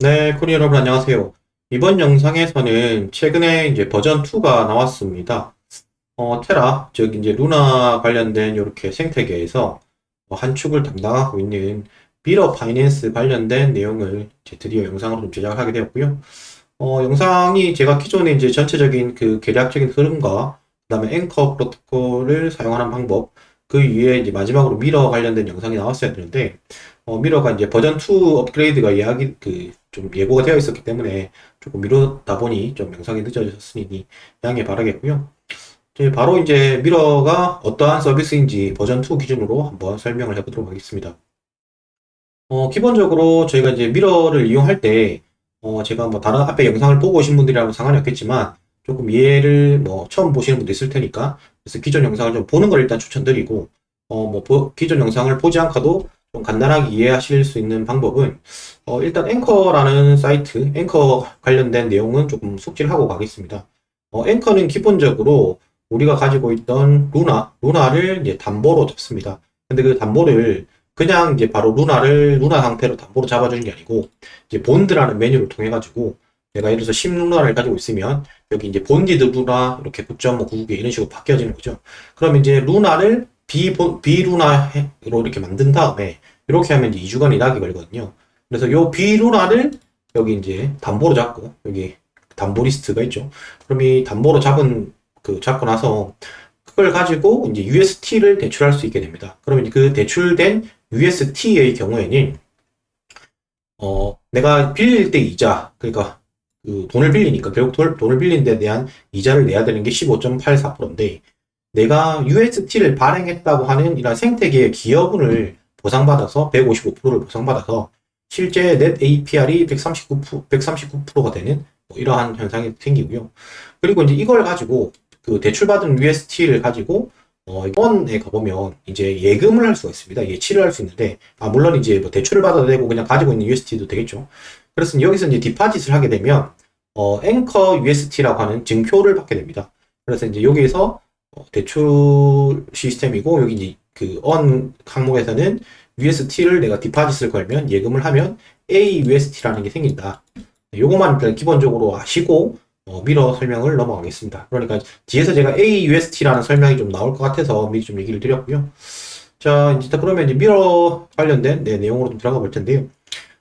네, 코리 여러분 안녕하세요. 이번 영상에서는 최근에 이제 버전 2가 나왔습니다. 어, 테라, 즉 이제 루나 관련된 이렇게 생태계에서 어, 한 축을 담당하고 있는 미러 파이낸스 관련된 내용을 이제 드디어 영상으로 좀 제작을 하게 되었고요. 어, 영상이 제가 기존에 이제 전체적인 그 계략적인 흐름과 그다음에 앵커 프로토콜을 사용하는 방법, 그 위에 이제 마지막으로 미러 관련된 영상이 나왔어야 되는데 어, 미러가 이제 버전 2 업그레이드가 예약이 그좀 예고가 되어 있었기 때문에 조금 미루다 보니 좀 영상이 늦어졌으니 양해 바라겠고요. 이제 바로 이제 미러가 어떠한 서비스인지 버전 2 기준으로 한번 설명을 해보도록 하겠습니다. 어, 기본적으로 저희가 이제 미러를 이용할 때 어, 제가 뭐 다른 앞에 영상을 보고 오신 분들이라면 상관이 없겠지만 조금 이해를 뭐 처음 보시는 분도 있을 테니까 그래서 기존 영상을 좀 보는 걸 일단 추천드리고 어, 뭐 기존 영상을 보지 않고도 좀 간단하게 이해하실 수 있는 방법은 어, 일단 앵커라는 사이트, 앵커 관련된 내용은 조금 숙지를 하고 가겠습니다. 어, 앵커는 기본적으로 우리가 가지고 있던 루나, 루나를 이제 담보로 잡습니다. 근데 그 담보를 그냥 이제 바로 루나를 루나 상태로 담보로 잡아주는 게 아니고 이제 본드라는 메뉴를 통해 가지고 내가 예를 들어서 10 루나를 가지고 있으면 여기 이제 본디드 루나 이렇게 9.599개 이런 식으로 바뀌어지는 거죠. 그럼 이제 루나를 비, 비루나로 이렇게 만든 다음에 이렇게 하면 이제 2주간 이락이 걸리거든요. 그래서 요 비루나를 여기 이제 담보로 잡고 여기 담보 리스트가 있죠. 그럼 이 담보로 잡은 그 잡고 나서 그걸 가지고 이제 UST를 대출할 수 있게 됩니다. 그러면 그 대출된 UST의 경우에는 어 내가 빌릴 때 이자 그러니까 그 돈을 빌리니까 결국 돈, 돈을 빌린 데 대한 이자를 내야 되는 게 15.84%인데 내가 UST를 발행했다고 하는 이런 생태계의 기여분을 보상받아서 155%를 보상받아서 실제 넷 APR이 139%, 139%가 되는 뭐 이러한 현상이 생기고요. 그리고 이제 이걸 가지고 그 대출받은 UST를 가지고 어, 원에 가보면 이제 예금을 할 수가 있습니다. 예치를 할 수 있는데, 아, 물론 이제 뭐 대출을 받아도 되고 그냥 가지고 있는 UST도 되겠죠. 그래서 여기서 이제 디파짓을 하게 되면, 어, 앵커 UST라고 하는 증표를 받게 됩니다. 그래서 이제 여기에서 어, 대출 시스템이고, 여기 이제 그언 항목에서는 UST를 내가 디파짓을 걸면 예금을 하면 AUST라는 게 생긴다. 요것만 일단 기본적으로 아시고 어, 미러 설명을 넘어가겠습니다. 그러니까 뒤에서 제가 AUST라는 설명이 좀 나올 것 같아서 미리 좀 얘기를 드렸고요. 자, 이제 그러면 이제 미러 관련된 네, 내용으로 좀 들어가 볼 텐데요.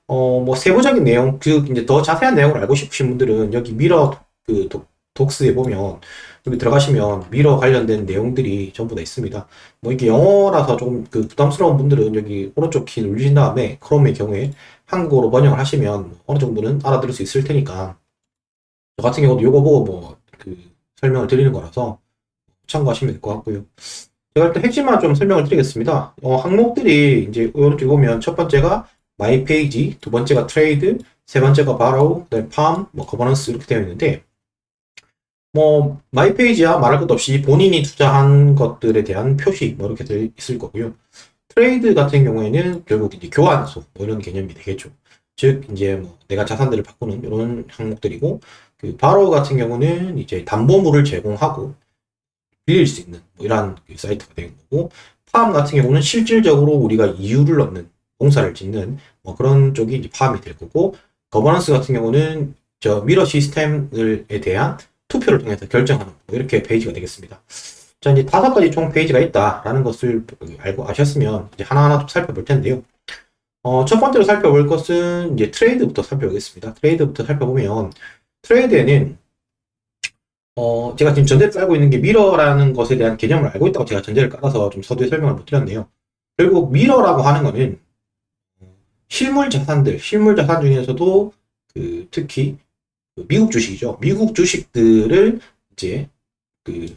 어, 뭐 세부적인 내용, 그 이제 더 자세한 내용을 알고 싶으신 분들은 여기 미러 그 독, 독스에 보면 여기 들어가시면 미러 관련된 내용들이 전부 다 있습니다. 뭐 이게 영어라서 조금 그 부담스러운 분들은 여기 오른쪽 키 누르신 다음에 크롬의 경우에 한국어로 번역을 하시면 어느 정도는 알아들을 수 있을 테니까 저 같은 경우도 이거 보고 뭐 그 설명을 드리는 거라서 참고하시면 될 것 같고요. 제가 일단 핵심만 좀 설명을 드리겠습니다. 어, 항목들이 이제 오른쪽에 보면 첫 번째가 마이 페이지, 두 번째가 트레이드, 세 번째가 바로, 그다음에 팜, 뭐 거버넌스 이렇게 되어 있는데 뭐 마이 페이지야 말할 것도 없이 본인이 투자한 것들에 대한 표시 뭐 이렇게 돼 있을 거고요. 트레이드 같은 경우에는 결국 이제 교환소 뭐 이런 개념이 되겠죠. 즉 이제 뭐 내가 자산들을 바꾸는 이런 항목들이고 그 바로 같은 경우는 이제 담보물을 제공하고 빌릴 수 있는 뭐 이러한 그 사이트가 되는 거고 팜 같은 경우는 실질적으로 우리가 이유를 얻는 공사를 짓는 뭐 그런 쪽이 이제 팜이 될 거고 거버넌스 같은 경우는 저 미러 시스템에 대한 투표를 통해서 결정하는 뭐 이렇게 페이지가 되겠습니다. 자 이제 다섯 가지 총 페이지가 있다라는 것을 알고 아셨으면 이제 하나하나 좀 살펴볼 텐데요. 어, 첫 번째로 살펴볼 것은 이제 트레이드부터 살펴보겠습니다. 트레이드부터 살펴보면 트레이드에는 어, 제가 지금 전제를 깔고 있는 게 미러라는 것에 대한 개념을 알고 있다고 제가 전제를 깔아서 좀 서두에 설명을 못 드렸네요. 결국 미러라고 하는 거는 실물 자산들, 실물 자산 중에서도 그 특히 그 미국 주식이죠. 미국 주식들을 이제 그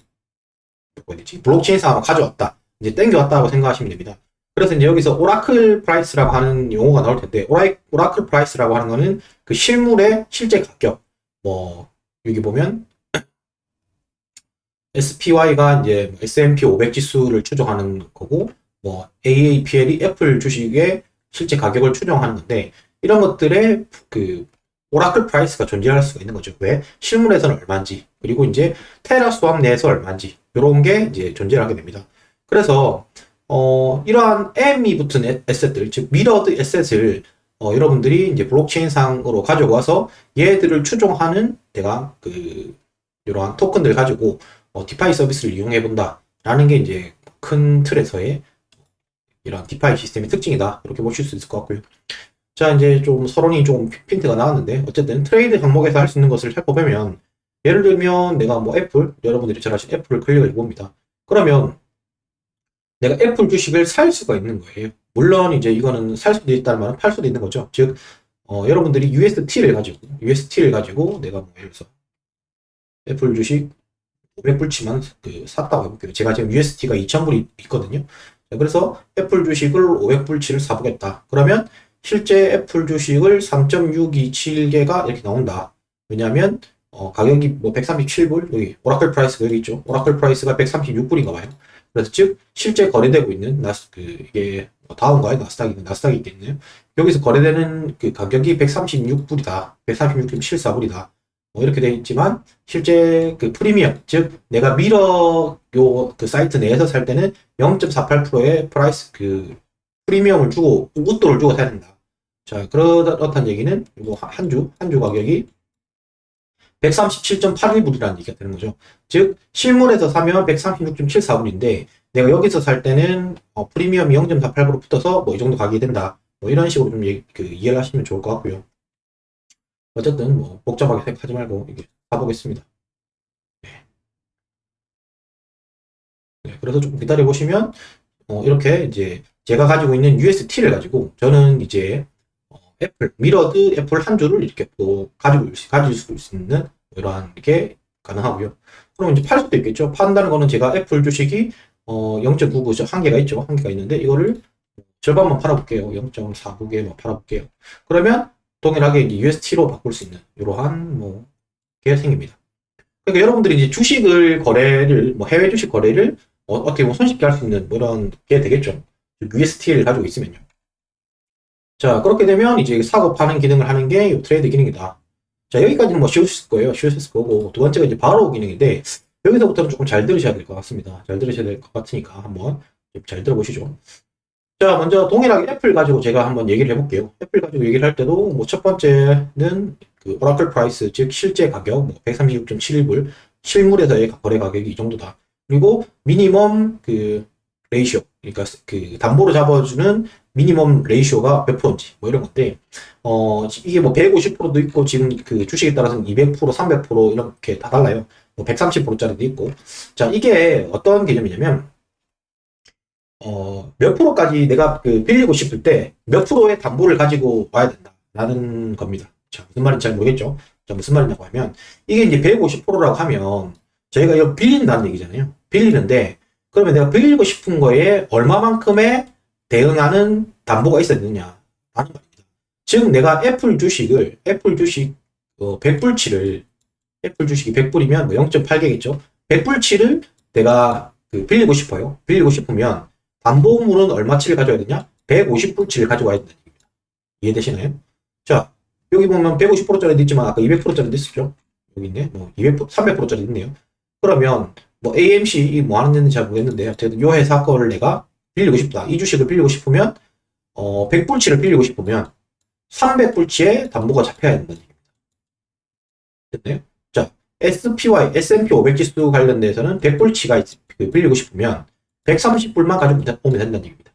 뭐지 블록체인상으로 가져왔다. 이제 땡겨왔다고 생각하시면 됩니다. 그래서 이제 여기서 오라클 프라이스라고 하는 용어가 나올 텐데 오라, 오라클 프라이스라고 하는 거는 그 실물의 실제 가격. 뭐 여기 보면 SPY가 이제 S&P 500 지수를 추정하는 거고 뭐 AAPL이 애플 주식의 실제 가격을 추정하는 건데 이런 것들의 그 오라클 프라이스가 존재할 수가 있는 거죠. 왜? 실물에서는 얼마인지, 그리고 이제 테라 수압 내에서 얼마인지, 이런 게 이제 존재를 하게 됩니다. 그래서, 어, 이러한 M이 붙은 에셋들, 즉, 미러드 에셋을 어, 여러분들이 이제 블록체인 상으로 가져와서 얘들을 추종하는 내가 그 이러한 토큰들 가지고 어, 디파이 서비스를 이용해 본다라는 게 이제 큰 틀에서의 이런 디파이 시스템의 특징이다 이렇게 보실 수 있을 것 같고요. 자 이제 좀 서론이 좀 핀트가 나왔는데 어쨌든 트레이드 항목에서 할 수 있는 것을 살펴보면 예를 들면 내가 뭐 애플 여러분들이 잘 아시는 애플을 클릭을 해봅니다. 그러면 내가 애플 주식을 살 수가 있는 거예요. 물론 이제 이거는 살 수도 있다는 말은 팔 수도 있는 거죠. 즉 어, 여러분들이 UST를 가지고 UST를 가지고 내가 뭐 예를 들어서 애플 주식 500불치만 그 샀다고 해볼게요. 제가 지금 UST가 2,000불이 있거든요. 자, 그래서 애플 주식을 500불치를 사보겠다. 그러면 실제 애플 주식을 3.627개가 이렇게 나온다. 왜냐하면 어, 가격이 뭐 137불 여기 오라클 프라이스가 여기 있죠. 오라클 프라이스가 136불인가 봐요. 그래서 즉 실제 거래되고 있는 나스 그 이게 뭐 다운가요? 나스닥이 나스닥이 있겠네요. 여기서 거래되는 그 가격이 136불이다. 136.74불이다. 뭐 이렇게 되어 있지만 실제 그 프리미엄 즉 내가 미러 요 그 사이트 내에서 살 때는 0.48%의 프라이스 그 프리미엄을 주고 웃도를 주고 사야 된다. 자 그렇다는 얘기는 이거 한 주 한 주 가격이 137.81불이라는 얘기가 되는 거죠. 즉 실물에서 사면 136.74불인데 내가 여기서 살 때는 어, 프리미엄이 0.48% 붙어서 뭐 이 정도 가격이 된다. 뭐 이런 식으로 좀 얘기, 그 이해를 하시면 좋을 것 같고요. 어쨌든 뭐 복잡하게 생각하지 말고 이게 가보겠습니다. 네. 네, 그래서 좀 기다려 보시면 어, 이렇게 이제 제가 가지고 있는 UST를 가지고 저는 이제 어, 애플 미러드 애플 한 주를 이렇게 또 가지고 가질 수 있는 이러한 이렇게 가능하고요. 그럼 이제 팔 수도 있겠죠. 판다는 거는 제가 애플 주식이 어, 0.99, 한 개가 있죠. 한 개가 있는데 이거를 절반만 팔아볼게요. 0.49개만 팔아볼게요. 그러면 동일하게 이제 UST로 바꿀 수 있는 이러한 뭐게 생깁니다. 그러니까 여러분들이 이제 주식을 거래를 뭐 해외 주식 거래를 어, 떻게 보면 손쉽게 할 수 있는 뭐 이런 게 되겠죠. UST를 가지고 있으면요. 자 그렇게 되면 이제 사고 파는 기능을 하는 게 트레이드 기능이다. 자 여기까지는 뭐 쉬우실 거예요. 쉬우실 거고 두 번째가 이제 바로 기능인데 여기서부터는 조금 잘 들으셔야 될 것 같습니다. 잘 들으셔야 될 것 같으니까 한번 좀잘 들어보시죠. 자, 먼저 동일하게 애플 가지고 제가 한번 얘기를 해볼게요. 애플 가지고 얘기를 할 때도 뭐 첫 번째는 그 오라클 프라이스, 즉 실제 가격 뭐 136.71불, 실물에서의 거래 가격이 이 정도다. 그리고 미니멈 그 레이쇼, 그러니까 그 담보로 잡아주는 미니멈 레이쇼가 몇 프로인지 뭐 이런 건데 어 이게 뭐 150%도 있고 지금 그 주식에 따라서는 200%, 300% 이렇게 다 달라요. 뭐 130%짜리도 있고 자 이게 어떤 개념이냐면 어, 몇 프로까지 내가 그 빌리고 싶을 때 몇 프로의 담보를 가지고 와야 된다라는 겁니다. 자, 무슨 말인지 잘 모르겠죠? 자, 무슨 말이냐고 하면 이게 이제 150%라고 하면 저희가 이거 빌린다는 얘기잖아요. 빌리는데 그러면 내가 빌리고 싶은 거에 얼마만큼의 대응하는 담보가 있어야 되느냐 라는 말입니다. 즉 내가 애플 주식을 애플 주식 어, 100불치를 애플 주식이 100불이면 뭐 0.8개겠죠. 100불치를 내가 그 빌리고 싶어요. 빌리고 싶으면 담보물은 얼마치를 가져야 되냐? 150불치를 가져와야 된다는 얘기입니다. 이해되시나요? 자, 여기 보면 150%짜리도 있지만 아까 200%짜리도 있었죠? 여기 있네. 뭐 200%, 300%짜리 있네요. 그러면 뭐 AMC 뭐 하는 데는 잘 모르겠는데 어쨌든 요 회사 거를 내가 빌리고 싶다. 이 주식을 빌리고 싶으면 어 100불치를 빌리고 싶으면 300불치의 담보가 잡혀야 된다는 얘기입니다. 됐나요? 자, SPY, S&P 500 지수 관련돼서는 100불치가 빌리고 싶으면 130불만 가지고 오면 된다는 얘기입니다.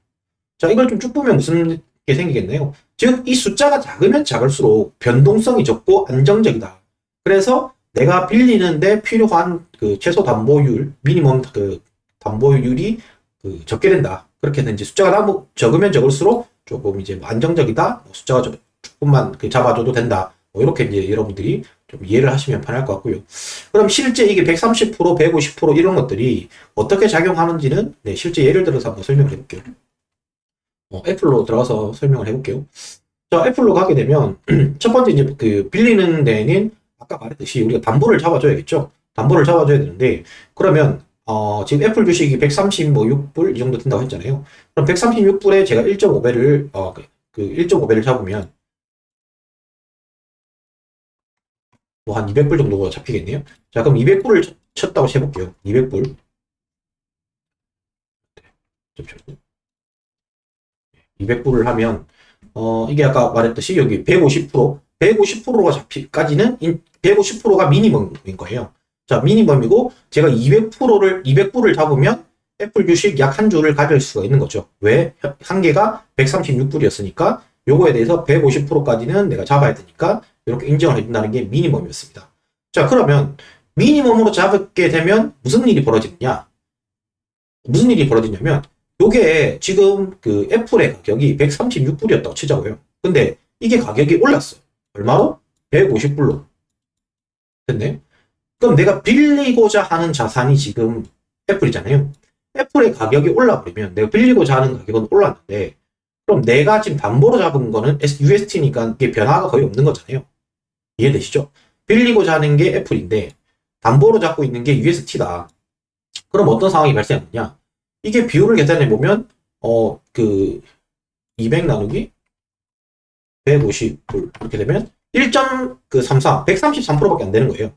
자, 이걸 좀 쭉 보면 무슨 게 생기겠네요. 즉, 이 숫자가 작으면 작을수록 변동성이 적고 안정적이다. 그래서 내가 빌리는데 필요한 그 최소 담보율, 미니멈 그 담보율이 그 적게 된다. 그렇게 이제 숫자가 너무 적으면 적을수록 조금 이제 안정적이다. 뭐 숫자가 조금만 그 잡아줘도 된다. 뭐 이렇게 이제 여러분들이 좀 이해를 하시면 편할 것 같고요. 그럼 실제 이게 130%, 150% 이런 것들이 어떻게 작용하는지는 네, 실제 예를 들어서 한번 설명을 해볼게요. 어, 애플로 들어가서 설명을 해볼게요. 자, 애플로 가게 되면 첫 번째 이제 그 빌리는 데는 아까 말했듯이 우리가 담보를 잡아줘야겠죠. 담보를 잡아줘야 되는데 그러면 어, 지금 애플 주식이 136불 이 정도 된다고 했잖아요. 그럼 136불에 제가 1.5배를 어, 그 1.5배를 잡으면 뭐 한 200불 정도가 잡히겠네요. 자, 그럼 200불을 쳤다고 해볼게요. 200불. 200불을 하면 어, 이게 아까 말했듯이 여기 150%, 150%가 잡히까지는 150%가 미니멈인 거예요. 자, 미니멈이고 제가 200%를 200불을 잡으면 애플 주식 약 한 주를 가질 수가 있는 거죠. 왜? 한계가 136불이었으니까 요거에 대해서 150%까지는 내가 잡아야 되니까 이렇게 인정을 해준다는 게 미니멈이었습니다. 자, 그러면 미니멈으로 잡게 되면 무슨 일이 벌어지느냐? 무슨 일이 벌어지냐면 요게 지금 그 애플의 가격이 136불이었다고 치자고요. 근데 이게 가격이 올랐어요. 얼마로? 150불로. 근데 그럼 내가 빌리고자 하는 자산이 지금 애플이잖아요. 애플의 가격이 올라버리면 내가 빌리고자 하는 가격은 올랐는데 그럼 내가 지금 담보로 잡은 거는 UST니까 이게 변화가 거의 없는 거잖아요. 이해되시죠? 빌리고자 하는 게 애플인데 담보로 잡고 있는 게 UST다. 그럼 어떤 상황이 발생하느냐? 이게 비율을 계산해 보면 어 그 200 나누기 150불 이렇게 되면 1.33 133%밖에 안 되는 거예요.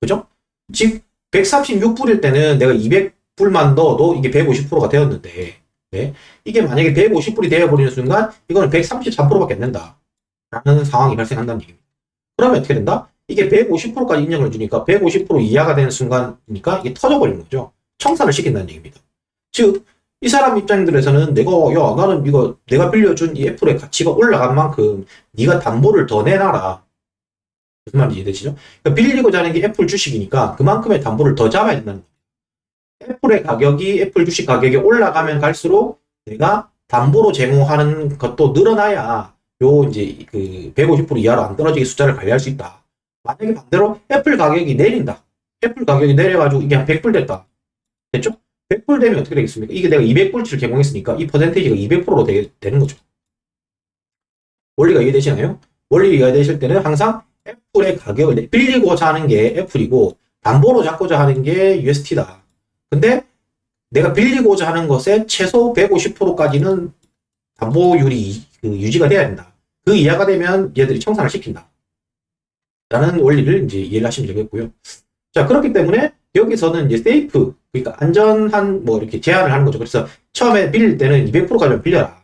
그죠? 즉 136불일 때는 내가 200불만 넣어도 이게 150%가 되었는데 네? 이게 만약에 150불이 되어버리는 순간 이거는 133%밖에 안 된다. 라는 상황이 발생한다는 얘기입니다. 그러면 어떻게 된다? 이게 150%까지 인정을 해주니까 150% 이하가 되는 순간이니까 이게 터져버리는 거죠. 청산을 시킨다는 얘기입니다. 즉, 이 사람 입장들에서는 내가, 야, 나는 이거 내가 빌려준 이 애플의 가치가 올라간 만큼 네가 담보를 더 내놔라. 무슨 말인지 이해되시죠? 그러니까 빌리고자 하는 게 애플 주식이니까 그만큼의 담보를 더 잡아야 된다는 거예요. 애플의 가격이 애플 주식 가격이 올라가면 갈수록 내가 담보로 제공하는 것도 늘어나야 요 이제 그 150% 이하로 안 떨어지게 숫자를 관리할 수 있다. 만약에 반대로 애플 가격이 내린다. 애플 가격이 내려가지고 이게 한 100불 됐다. 됐죠? 100불 되면 어떻게 되겠습니까? 이게 내가 200불치를 제공했으니까 이 퍼센테이지가 200%로 되, 되는 거죠. 원리가 이해되시나요? 원리가 이해되실 때는 항상 애플의 가격을 빌리고자 하는 게 애플이고 담보로 잡고자 하는 게 UST다. 근데 내가 빌리고자 하는 것에 최소 150%까지는 담보율이 그 유지가 돼야 된다. 그 이하가 되면 얘들이 청산을 시킨다. 라는 원리를 이제 이해를 하시면 되겠고요. 자, 그렇기 때문에 여기서는 이제 세이프, 그러니까 안전한 뭐 이렇게 제한을 하는 거죠. 그래서 처음에 빌릴 때는 200%까지만 빌려라.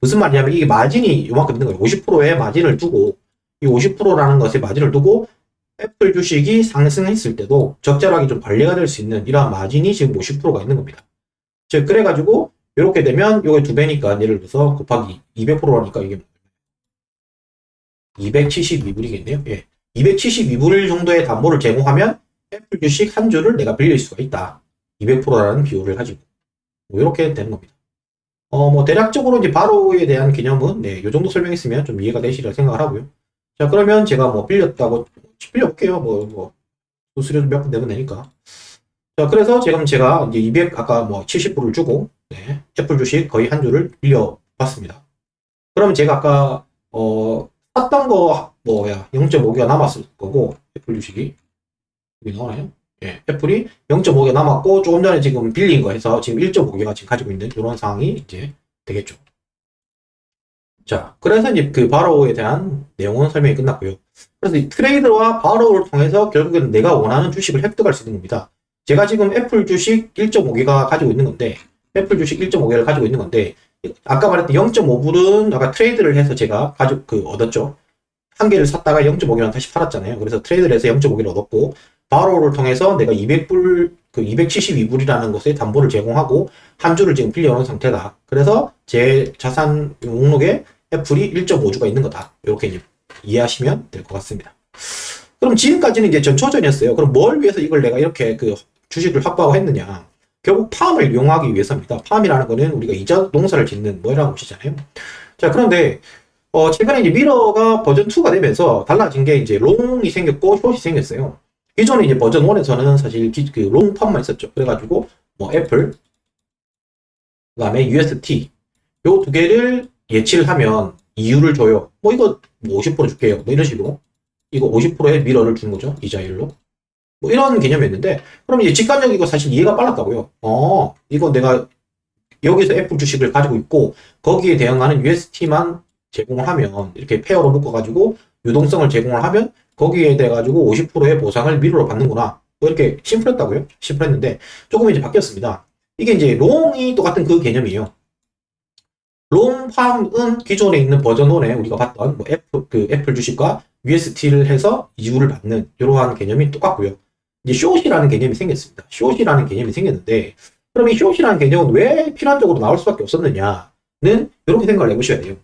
무슨 말이냐면 이게 마진이 요만큼 있는 거예요. 50%의 마진을 두고 이 50%라는 것에 마진을 두고 애플 주식이 상승했을 때도 적절하게 좀 관리가 될 수 있는 이러한 마진이 지금 50%가 있는 겁니다. 즉 그래가지고 이렇게 되면 요게 두 배니까 예를 들어서 곱하기 200%라니까 이게 272불이겠네요. 예. 272불 정도의 담보를 제공하면 애플 주식 한 주를 내가 빌릴 수가 있다. 200%라는 비율을 가지고. 뭐 이렇게 되는 겁니다. 어, 뭐, 대략적으로 이제 바로에 대한 개념은, 네, 요 정도 설명했으면 좀 이해가 되시리라 생각을 하고요. 자, 그러면 제가 뭐 빌렸다고, 빌려볼게요. 뭐, 뭐, 수수료 몇분 내면 되니까. 자, 그래서 지금 제가 이제 200, 아까 뭐 70불을 주고, 네, 애플 주식 거의 한 주를 빌려봤습니다. 그러면 제가 아까, 어, 샀던 거, 뭐야, 0.5개가 남았을 거고, 애플 주식이. 여기 나오나요? 예, 애플이 0.5개 남았고, 조금 전에 지금 빌린 거 해서 지금 1.5개가 지금 가지고 있는 이런 상황이 이제 되겠죠. 자, 그래서 이제 그 바로에 대한 내용은 설명이 끝났고요. 그래서 이 트레이드와 바로를 통해서 결국에는 내가 원하는 주식을 획득할 수 있는 겁니다. 제가 지금 애플 주식 1.5개가 가지고 있는 건데, 애플 주식 1.5개를 가지고 있는 건데, 아까 말했던 0.5불은 아까 트레이드를 해서 제가 가지고 그 얻었죠. 한 개를 샀다가 0.5개만 다시 팔았잖아요. 그래서 트레이드를 해서 0.5개를 얻었고, 바로를 통해서 내가 200불, 그 272불이라는 것에 담보를 제공하고 한 주를 지금 빌려놓은 상태다. 그래서 제 자산 목록에 애플이 1.5주가 있는 거다. 이렇게 이해하시면 될 것 같습니다. 그럼 지금까지는 이제 전초전이었어요. 그럼 뭘 위해서 이걸 내가 이렇게 그 주식을 확보하고 했느냐? 결국 팜을 이용하기 위해서입니다. 팜이라는 거는 우리가 이자 농사를 짓는 뭐라는 것이잖아요. 자, 그런데 어, 최근에 이제 미러가 버전 2가 되면서 달라진 게 이제 롱이 생겼고 숏이 생겼어요. 기존에 이제 버전 1에서는 사실 기, 그 롱팜만 있었죠. 그래가지고 뭐 애플, 그 다음에 UST 요 두 개를 예치를 하면 이유를 줘요. 뭐 이거 뭐 50% 줄게요. 뭐 이런 식으로 이거 50%의 미러를 주는 거죠. 이자율로. 뭐 이런 개념이었는데 그럼 이제 직관적이고 사실 이해가 빨랐다고요. 어, 이거 내가 여기서 애플 주식을 가지고 있고 거기에 대응하는 UST만 제공을 하면 이렇게 페어로 묶어가지고 유동성을 제공을 하면 거기에 대해 가지고 50%의 보상을 미루로 받는구나. 뭐 이렇게 심플했다고요? 심플했는데 조금 이제 바뀌었습니다. 이게 이제 롱이 똑같은 그 개념이에요. 롱팜은 기존에 있는 버전 1에 우리가 봤던 뭐 애플, 그 애플 주식과 UST를 해서 이주를 받는 이러한 개념이 똑같고요. 이제 숏이라는 개념이 생겼습니다. 숏이라는 개념이 생겼는데 그럼 이 숏이라는 개념은 왜 필연적으로 나올 수밖에 없었느냐는 이렇게 생각을 해보셔야 돼요.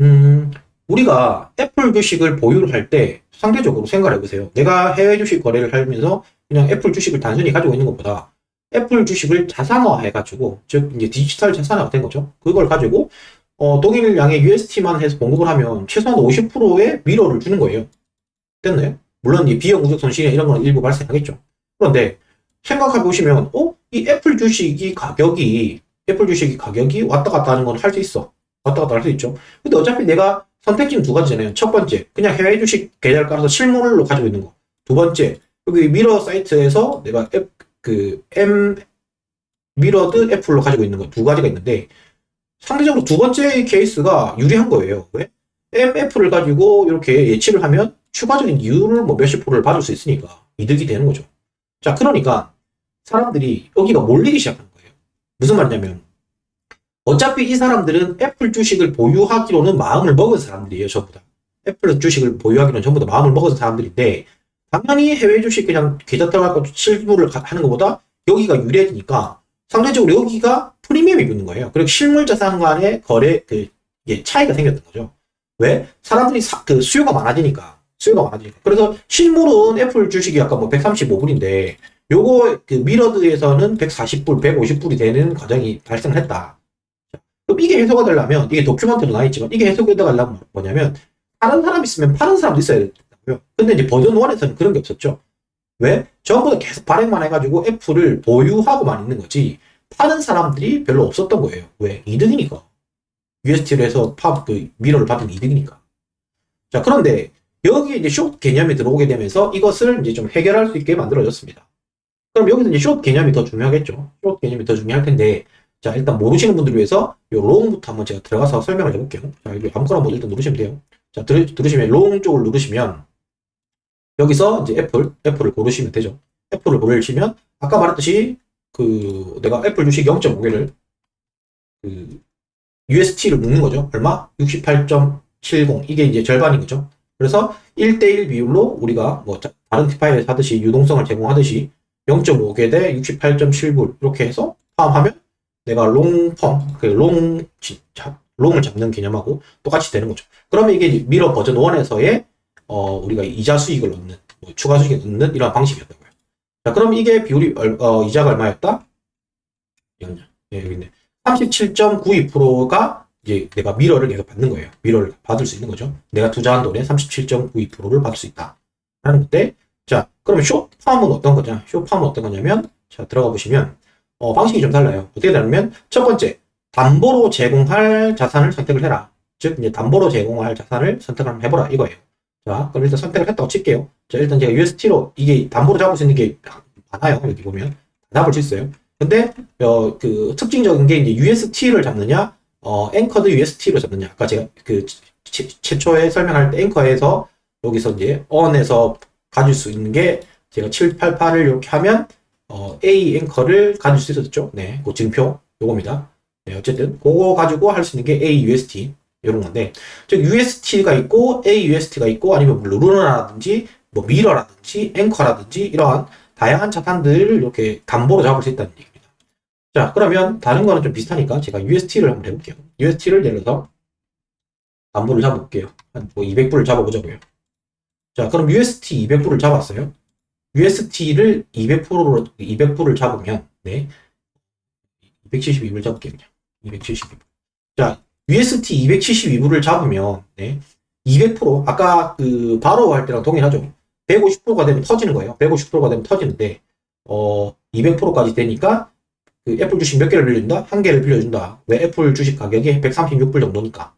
음, 우리가 애플 주식을 보유를 할 때 상대적으로 생각을 해보세요. 내가 해외 주식 거래를 하면서 그냥 애플 주식을 단순히 가지고 있는 것보다 애플 주식을 자산화 해가지고 즉 이제 디지털 자산화가 된 거죠. 그걸 가지고 어, 동일량의 UST만 해서 공급을 하면 최소한 50%의 미러를 주는 거예요. 됐나요? 물론 이 비용 우적 손실이나 이런 거는 일부 발생하겠죠. 그런데 생각해 보시면 어? 이 애플 주식이 가격이 애플 주식이 가격이 왔다 갔다 하는 건 할 수 있어. 왔다 갔다 할 수 있죠. 근데 어차피 내가 선택지는 두 가지잖아요. 첫 번째, 그냥 해외 주식 계좌를 깔아서 실물로 가지고 있는 거. 두 번째, 여기 미러 사이트에서 내가 앱, 그 M 미러드 애플로 가지고 있는 거 두 가지가 있는데 상대적으로 두 번째 케이스가 유리한 거예요. 왜? MF를 가지고 이렇게 예치를 하면 추가적인 이율을 뭐 몇십 프로를 받을 수 있으니까 이득이 되는 거죠. 자, 그러니까 사람들이 여기가 몰리기 시작하는 거예요. 무슨 말이냐면 어차피 이 사람들은 애플 주식을 보유하기로는 마음을 먹은 사람들이에요, 전부 다. 애플 주식을 보유하기로는 전부 다 마음을 먹은 사람들인데 당연히 해외 주식 그냥 계좌 들어가고 실물을 가- 하는 것보다 여기가 유리해지니까 상대적으로 여기가 프리미엄이 붙는 거예요. 그리고 실물 자산 간의 거래 그 차이가 생겼던 거죠. 왜? 사람들이 사- 그 수요가 많아지니까 수요가 많아지니까. 그래서 실물은 애플 주식이 아까 뭐 135불인데 요거 그 미러드에서는 140불, 150불이 되는 과정이 발생을 했다. 그럼 이게 해소가 되려면 이게 도큐멘트로 나와 있지만 이게 해소가 되려면 뭐냐면 다른 사람 있으면 파는 사람도 있어야 된다고요. 근데 이제 버전 1에서는 그런 게 없었죠. 왜? 전부 다 계속 발행만 해가지고 애플을 보유하고만 있는 거지 파는 사람들이 별로 없었던 거예요. 왜? 이득이니까. UST로 해서 파, 그 미러를 받은 이득이니까. 자, 그런데 여기 이제 숏 개념이 들어오게 되면서 이것을 이제 좀 해결할 수 있게 만들어졌습니다. 그럼 여기서 이제 숏 개념이 더 중요하겠죠. 숏 개념이 더 중요할 텐데, 자, 일단 모르시는 분들을 위해서 요 롱부터 한번 제가 들어가서 설명을 해볼게요. 자, 여기 아무거나 뭐 일단 누르시면 돼요. 자, 들, 들으시면 롱 쪽을 누르시면 여기서 이제 애플, 애플을 고르시면 되죠. 애플을 고르시면 아까 말했듯이 그 내가 애플 주식 0.5개를 그 UST를 묶는 거죠. 얼마? 68.70 이게 이제 절반인 거죠. 그래서 1대1 비율로 우리가 뭐 자- 다른 티파이에서 하듯이 유동성을 제공하듯이 0.5개 대 68.7불 이렇게 해서 포함하면 내가 롱펌 그롱 롱을 잡는 개념하고 똑같이 되는 거죠. 그러면 이게 미러 버전 1에서의 어, 우리가 이자 수익을 얻는 뭐 추가 수익을 얻는 이런 방식이었던 거예요. 자, 그럼 이게 비율이 얼- 어, 이자가 얼마였다? 예, 여기 있네. 37.92%가 이제 내가 미러를 계속 받는 거예요. 미러를 받을 수 있는 거죠. 내가 투자한 돈의 37.92%를 받을 수 있다. 라는 건데, 자, 그러면 쇼팜은 어떤 거냐? 쇼팜은 어떤 거냐면, 자, 들어가 보시면, 어, 방식이 좀 달라요. 어떻게 되냐면, 첫 번째, 담보로 제공할 자산을 선택을 해라. 즉, 이제 담보로 제공할 자산을 선택을 한번 해보라. 이거예요. 자, 그럼 일단 선택을 했다고 칠게요. 자, 일단 제가 UST로 이게 담보로 잡을 수 있는 게 많아요. 여기 보면. 다 잡을 수 있어요. 근데, 어, 그, 특징적인 게 이제 UST를 잡느냐, 어, 앵커드 UST로 잡느냐. 아까 제가 그, 최- 최초에 설명할 때 앵커에서 여기서 이제 on에서 가질 수 있는 게 제가 788을 이렇게 하면, 어, A 앵커를 가질 수 있었죠. 네, 그 증표, 요겁니다. 네, 어쨌든, 그거 가지고 할 수 있는 게 A UST. 이런 건데, 즉 UST가 있고 AUST가 있고 아니면 뭐 루나라든지 뭐 미러라든지 앵커라든지 이러한 다양한 자산들을 이렇게 담보로 잡을 수 있다는 얘기입니다. 자 그러면 다른 거는 좀 비슷하니까 제가 UST를 한번 해볼게요. UST를 예를 들어서 담보를 잡아볼게요. 한 뭐 200불을 잡아보자고요. 자 그럼 UST 200불을 잡았어요. UST를 200%로 200불을 잡으면 네 272불 잡을게요 그냥 272불. 자 UST 272불을 잡으면 네, 200% 아까 그 바로 할 때랑 동일하죠. 150%가 되면 터지는 거예요. 150%가 되면 터지는데 어 200%까지 되니까 그 애플 주식 몇 개를 빌려준다? 한 개를 빌려준다. 왜 애플 주식 가격이 136불 정도니까.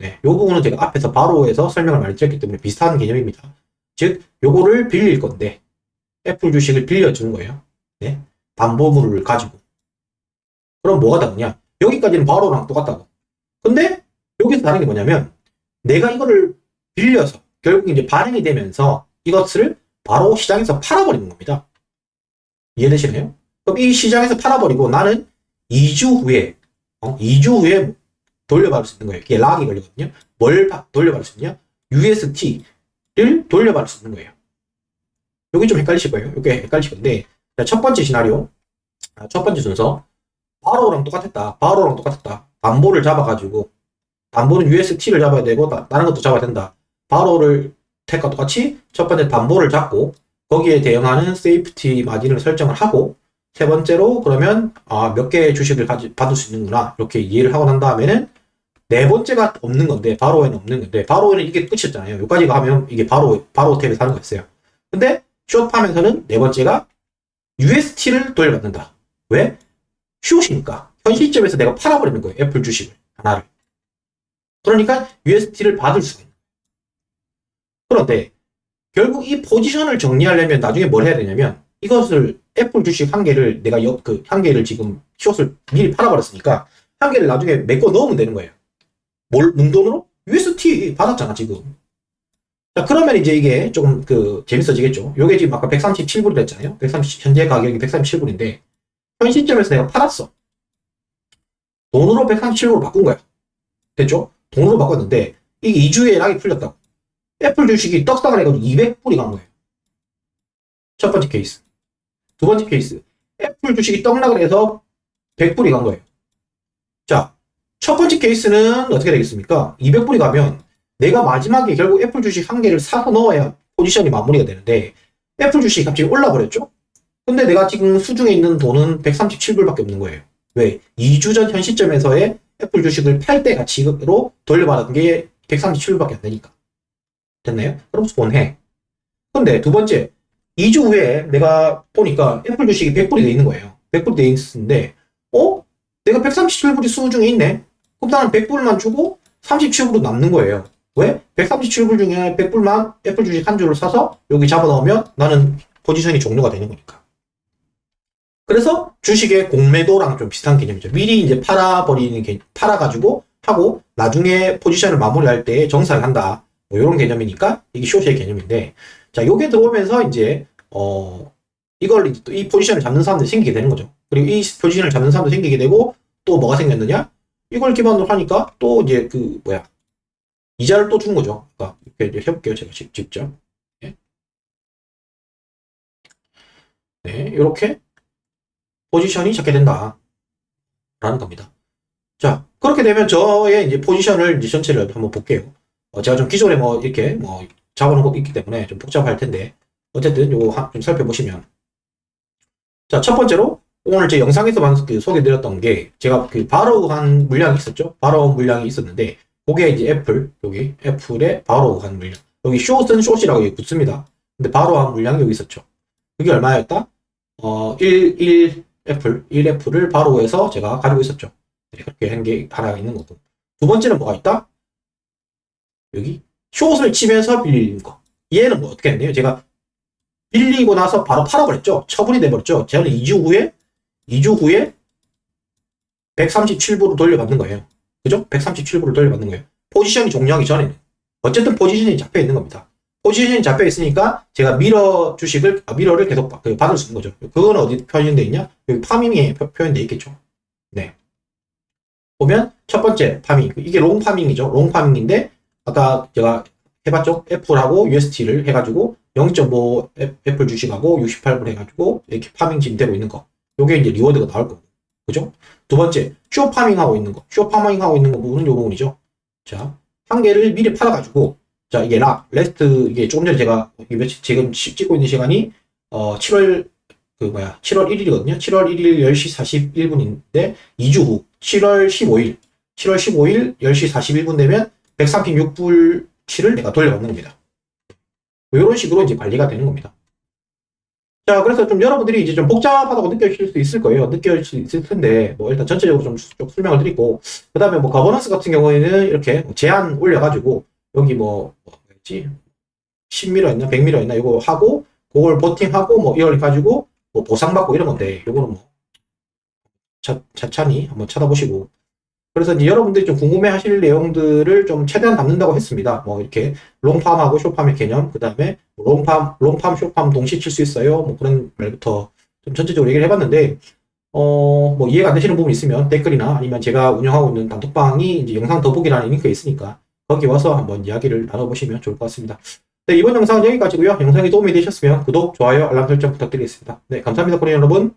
네, 요 부분은 제가 앞에서 바로에서 설명을 많이 드렸기 때문에 비슷한 개념입니다. 즉, 요거를 빌릴 건데 애플 주식을 빌려주는 거예요. 네, 담보물을 가지고. 그럼 뭐가 다르냐? 여기까지는 바로랑 똑같다고. 근데 여기서 다른 게 뭐냐면 내가 이거를 빌려서 결국 이제 발행이 되면서 이것을 바로 시장에서 팔아버리는 겁니다. 이해되시나요? 그럼 이 시장에서 팔아버리고 나는 2주 후에 어? 2주 후에 돌려받을 수 있는 거예요. 이게 락이 걸리거든요. 뭘 바- 돌려받을 수 있냐? UST를 돌려받을 수 있는 거예요. 여기 좀 헷갈리실 거예요. 이게 헷갈리실 건데 자, 첫 번째 시나리오, 아, 첫 번째 순서 바로랑 똑같았다. 바로랑 똑같았다. 담보를 잡아가지고 담보는 UST를 잡아야 되고 다, 다른 것도 잡아야 된다. 바로를 택과 똑같이 첫 번째 담보를 잡고 거기에 대응하는 세이프티 마진을 설정을 하고 세 번째로 그러면 아, 몇 개의 주식을 가지, 받을 수 있는구나 이렇게 이해를 하고 난 다음에는 네 번째가 없는 건데 바로에는 없는 건데 바로에는 이게 끝이었잖아요. 여기까지가 하면 이게 바로 바로 탭에 사는 거였어요. 근데 숏하면서는 네 번째가 UST를 돌려받는다. 왜? 숏이니까 현 시점에서 내가 팔아버리는 거예요. 애플 주식을 하나를. 그러니까 UST를 받을 수가 있는. 그런데 결국 이 포지션을 정리하려면 나중에 뭘 해야 되냐면 이것을 애플 주식 한 개를 내가 역, 그, 한 개를 지금 숏을 미리 팔아버렸으니까 한 개를 나중에 메꿔 넣으면 되는 거예요. 뭘, 눈돈으로? UST 받았잖아, 지금. 자, 그러면 이제 이게 조금 그, 재밌어지겠죠. 요게 지금 아까 137불이 됐잖아요. 130, 현재 가격이 137불인데, 현 시점에서 내가 팔았어. 돈으로 137불로 바꾼 거야. 됐죠? 돈으로 바꿨는데, 이게 2주에 락이 풀렸다고. 애플 주식이 떡상을 해가지고 200불이 간 거예요. 첫 번째 케이스. 두 번째 케이스. 애플 주식이 떡락을 해서 100불이 간 거예요. 자, 첫 번째 케이스는 어떻게 되겠습니까? 200불이 가면 내가 마지막에 결국 애플 주식 한 개를 사서 넣어야 포지션이 마무리가 되는데 애플 주식이 갑자기 올라버렸죠? 근데 내가 지금 수중에 있는 돈은 137불밖에 없는 거예요. 왜? 2주 전 현 시점에서의 애플 주식을 팔 때 가치로 돌려받은 게 137불밖에 안 되니까. 됐나요? 그럼 손해. 근데 두 번째, 2주 후에 내가 보니까 애플 주식이 100불이 돼 있는 거예요. 100불이 돼 있는데, 어? 내가 137불이 수중에 있네? 그럼 나는 100불만 주고 37불로 남는 거예요. 왜? 137불 중에 100불만 애플 주식 한 주를 사서 여기 잡아 넣으면 나는 포지션이 종료가 되는 거니까. 그래서 주식의 공매도랑 좀 비슷한 개념이죠. 미리 이제 팔아버리는 개, 팔아가지고 하고 나중에 포지션을 마무리할 때 정산을 한다. 뭐 이런 개념이니까 이게 숏의 개념인데 자 요게 들어오면서 이제 어 이걸 또이 포지션을 잡는 사람들이 생기게 되는 거죠. 그리고 이 포지션을 잡는 사람도 생기게 되고 또 뭐가 생겼느냐? 이걸 기반으로 하니까 또 이제 그 뭐야 이자를 또 준 거죠. 그러니까 이렇게 이제 해볼게요. 제가 직- 직접. 네. 네, 이렇게 포지션이 잡게 된다. 라는 겁니다. 자, 그렇게 되면 저의 이제 포지션을 이제 전체를 한번 볼게요. 어, 제가 좀 기존에 뭐 이렇게 뭐 잡아놓은 것도 있기 때문에 좀 복잡할 텐데 어쨌든 요거 한- 좀 살펴보시면 자, 첫 번째로 오늘 제 영상에서 그 소개드렸던 게 제가 그 바로 한 물량이 있었죠. 바로 물량이 있었는데 그게 이제 애플 여기 애플의 바로 한 물량 여기 숏은 여기 붙습니다. 근데 바로 한 물량이 여기 있었죠. 그게 얼마였다? 어, 1, 1 애플, 1 애플을 바로 해서 제가 가지고 있었죠. 네, 그렇게 한 게 하나 있는 거고. 두 번째는 뭐가 있다? 여기 숏을 치면서 빌린 거. 얘는 뭐 어떻게 했네요? 제가 빌리고 나서 바로 팔아버렸죠. 처분이 돼버렸죠. 저는 2주 후에 2주 후에 137불을 돌려받는 거예요. 그죠? 137불을 돌려받는 거예요. 포지션이 종료하기 전에는. 어쨌든 포지션이 잡혀 있는 겁니다. 포지션이 잡혀 있으니까 제가 미러 주식을, 아, 미러를 계속 받- 그 받을 수 있는 거죠. 그거는 어디 표현되어 있냐? 여기 파밍에 표- 표현되어 있겠죠. 네. 보면 첫 번째 파밍. 이게 롱 파밍이죠. 롱 파밍인데 아까 제가 해봤죠? 애플하고 UST를 해가지고 0.5 애- 애플 주식하고 68불 해가지고 이렇게 파밍 지금 되고 있는 거. 요게 이제 리워드가 나올 거고. 그죠? 두 번째, 쇼 파밍 하고 있는 거. 쇼 파밍 하고 있는 거 부분은 요 부분이죠. 자, 한 개를 미리 팔아가지고, 자, 이게 락, 레스트, 이게 조금 전에 제가, 며칠, 지금 시- 찍고 있는 시간이, 어, 7월, 그 뭐야, 7월 1일이거든요. 7월 1일 10시 41분인데, 2주 후, 7월 15일, 7월 15일 10시 41분 되면 136불치를 내가 돌려받는 겁니다. 뭐 이런 식으로 이제 관리가 되는 겁니다. 자, 그래서 좀 여러분들이 이제 좀 복잡하다고 느껴질 수 있을 거예요. 느껴질 수 있을 텐데, 뭐 일단 전체적으로 좀, 쭉 설명을 드리고, 그 다음에 뭐 거버넌스 같은 경우에는 이렇게 뭐 제한 올려가지고, 여기 뭐, 뭐였지? 10미러였나? 100미러였나? 이거 하고, 그걸 보팅하고, 뭐 이걸 가지고, 뭐 보상받고 이런 건데, 요거는 뭐, 차, 차차니 한번 찾아보시고, 그래서 이제 여러분들이 좀 궁금해 하실 내용들을 좀 최대한 담는다고 했습니다. 뭐 이렇게 롱팜하고 쇼팜의 개념, 그 다음에 롱팜, 롱팜, 쇼팜 동시에 칠수 있어요. 뭐 그런 말부터 좀 전체적으로 얘기를 해봤는데, 어, 뭐 이해가 안 되시는 부분 있으면 댓글이나 아니면 제가 운영하고 있는 단톡방이 이제 영상 더보기라는 링크가 있으니까 거기 와서 한번 이야기를 나눠보시면 좋을 것 같습니다. 네, 이번 영상은 여기까지고요. 영상이 도움이 되셨으면 구독, 좋아요, 알람 설정 부탁드리겠습니다. 네, 감사합니다, 코리안 여러분.